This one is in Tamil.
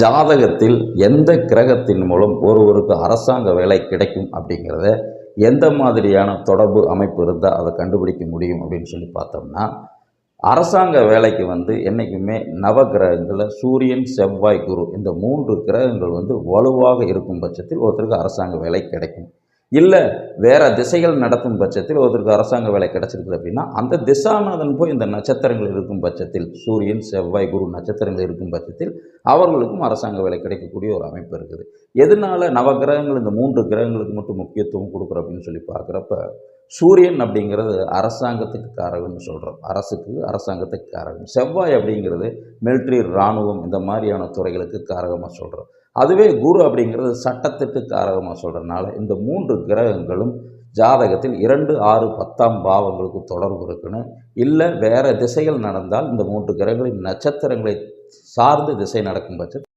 ஜாதகத்தில் எந்த கிரகத்தின் மூலம் ஒருவருக்கு அரசாங்க வேலை கிடைக்கும் அப்படிங்கிறத எந்த மாதிரியான தொடர்பு அமைப்பு இருந்தால் அதை கண்டுபிடிக்க முடியும் அப்படின்னு சொல்லி பார்த்தோம்னா அரசாங்க வேலைக்கு வந்து என்றைக்குமே நவ கிரகங்களில் சூரியன் செவ்வாய் குரு இந்த மூன்று கிரகங்கள் வந்து வலுவாக இருக்கும் பட்சத்தில் ஒருத்தருக்கு அரசாங்க வேலை கிடைக்கும். இல்லை வேறு திசைகள் நடத்தும் பட்சத்தில் ஒருத்தருக்கு அரசாங்க வேலை கிடச்சிருக்குது அப்படின்னா அந்த திசாநாதன் போய் இந்த நட்சத்திரங்கள் இருக்கும் பட்சத்தில் சூரியன் செவ்வாய் குரு நட்சத்திரங்கள் இருக்கும் பட்சத்தில் அவர்களுக்கும் அரசாங்க வேலை கிடைக்கக்கூடிய ஒரு அமைப்பு இருக்குது. எதனால நவகிரகங்கள் இந்த மூன்று கிரகங்களுக்கு மட்டும் முக்கியத்துவம் கொடுக்குறோம் அப்படின்னு சொல்லி பார்க்குறப்ப சூரியன் அப்படிங்கிறது அரசாங்கத்துக்கு காரகம்னு சொல்கிறோம் அரசுக்கு அரசாங்கத்துக்கு காரகம். செவ்வாய் அப்படிங்கிறது மிலிட்ரி இராணுவம் இந்த மாதிரியான துறைகளுக்கு காரகமாக சொல்கிறோம் அதுவே குரு அப்படிங்கிறது சட்டத்திற்கு காரகமாக சொல்கிறனால இந்த மூன்று கிரகங்களும் ஜாதகத்தில் இரண்டு ஆறு பத்தாம் பாவங்களுக்கு தொடர்பு இருக்குன்னு. இல்லை வேறு திசைகள் நடந்தால் இந்த மூன்று கிரகங்களின் நட்சத்திரங்களை சார்ந்து திசை நடக்கும் பட்சத்தில்